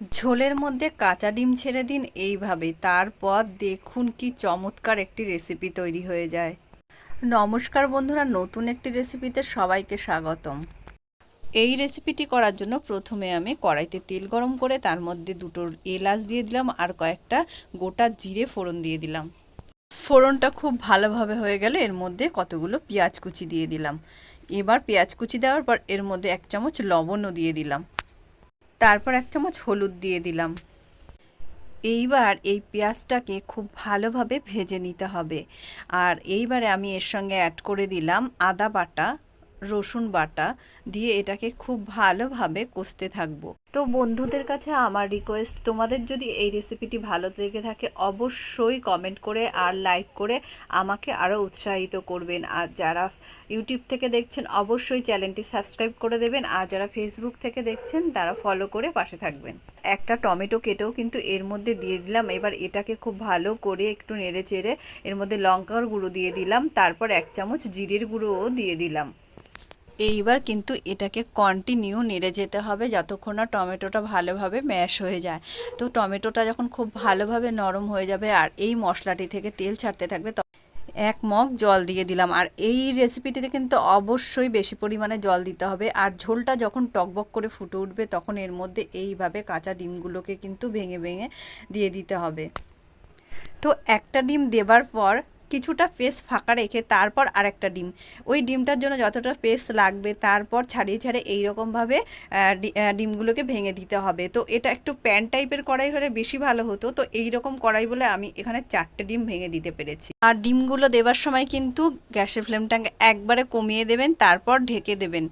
ঝোলের মধ্যে কাঁচা ডিম ছেড়ে দিন এইভাবে তারপর দেখুন কি চমৎকার একটি রেসিপি তৈরি হয়ে যায়। নমস্কার বন্ধুরা, নতুন একটি রেসিপিতে সবাইকে স্বাগতম। এই রেসিপিটি করার জন্য প্রথমে আমি কড়াইতে তেল গরম করে তার মধ্যে দুটো এলাচ দিয়ে দিলাম আর কয়েকটা গোটা জিরে ফোড়ন দিয়ে দিলাম। ফোড়নটা খুব ভালোভাবে হয়ে গেলে এর মধ্যে কতগুলো পেঁয়াজ কুচি দিয়ে দিলাম। এবার পেঁয়াজ কুচি দেওয়ার পর এর মধ্যে এক চামচ লবণও দিয়ে দিলাম। তারপর এক চামচ হলুদ দিয়ে দিলাম। এইবার এই পেঁয়াজটাকে খুব ভালোভাবে ভেজে নিতে হবে। আর এইবারে আমি এর সঙ্গে অ্যাড করে দিলাম আদা বাটা। রসুন বাটা দিয়ে এটাকে খুব ভালোভাবে কষতে থাকব। তো বন্ধুদের কাছে আমার রিকোয়েস্ট তোমাদের যদি এই রেসিপিটি ভালো লেগে থাকে, অবশ্যই কমেন্ট করে আর লাইক করে আমাকে আরও উৎসাহিত করবেন। আর যারা ইউটিউব থেকে দেখছেন, অবশ্যই চ্যানেলটি সাবস্ক্রাইব করে দেবেন। আর যারা ফেসবুক থেকে দেখছেন, তারা ফলো করে পাশে থাকবেন। একটা টমেটো কেটেও কিন্তু এর মধ্যে দিয়ে দিলাম। এবার এটাকে খুব ভালো করে একটু নেড়ে চেড়ে এর মধ্যে লঙ্কার গুঁড়ো দিয়ে দিলাম। তারপর এক চামচ জিরের গুঁড়োও দিয়ে দিলাম। এইবার কিন্তু এটাকে কন্টিনিউ নেড়ে যেতে হবে যতক্ষণ না টমেটোটা ভালোভাবে ম্যাশ হয়ে যায়। তো টমেটোটা যখন খুব ভালোভাবে নরম হয়ে যাবে আর এই মশলাটি থেকে তেল ছাড়তে থাকবে এক মগ জল দিয়ে দিলাম। আর এই রেসিপিটিতে কিন্তু অবশ্যই বেশি পরিমাণে জল দিতে হবে। আর ঝোলটা যখন টকবক করে ফুটে উঠবে তখন এর মধ্যে এইভাবে কাঁচা ডিমগুলোকে কিন্তু ভেঙে ভেঙে দিয়ে দিতে হবে। তো একটা ডিম দেবার পর কিছুটা পেস ফাঁকা রেখে তারপর আরেকটা ডিম। ওই ডিমটার জন্য যতটা পেস লাগবে তারপর ছাড়িয়ে ছাড়িয়ে এইরকমভাবে ডিমগুলোকে ভেঙে দিতে হবে। তো এটা একটু প্যান টাইপের কড়াই হলে বেশি ভালো হতো। তো এই রকম কড়াই বলে আমি এখানে চারটে ডিম ভেঙে দিতে পেরেছি। আর ডিমগুলো দেবার সময় কিন্তু গ্যাসের ফ্লেমটাকে একবারে কমিয়ে দেবেন, তারপর ঢেকে দেবেন।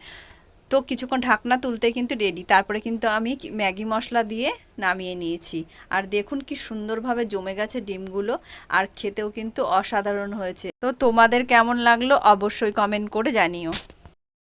তো কিছুক্ষণ ঢাকনা তুলতে কিন্তু রেডি তারপরে কিন্তু আমি ম্যাগি মশলা দিয়ে নামিয়ে নিয়েছি। আর দেখুন কি সুন্দরভাবে জমে গেছে ডিমগুলো, আর খেতেও কিন্তু অসাধারণ হয়েছে। তো তোমাদের কেমন লাগল অবশ্যই কমেন্ট করে জানিও।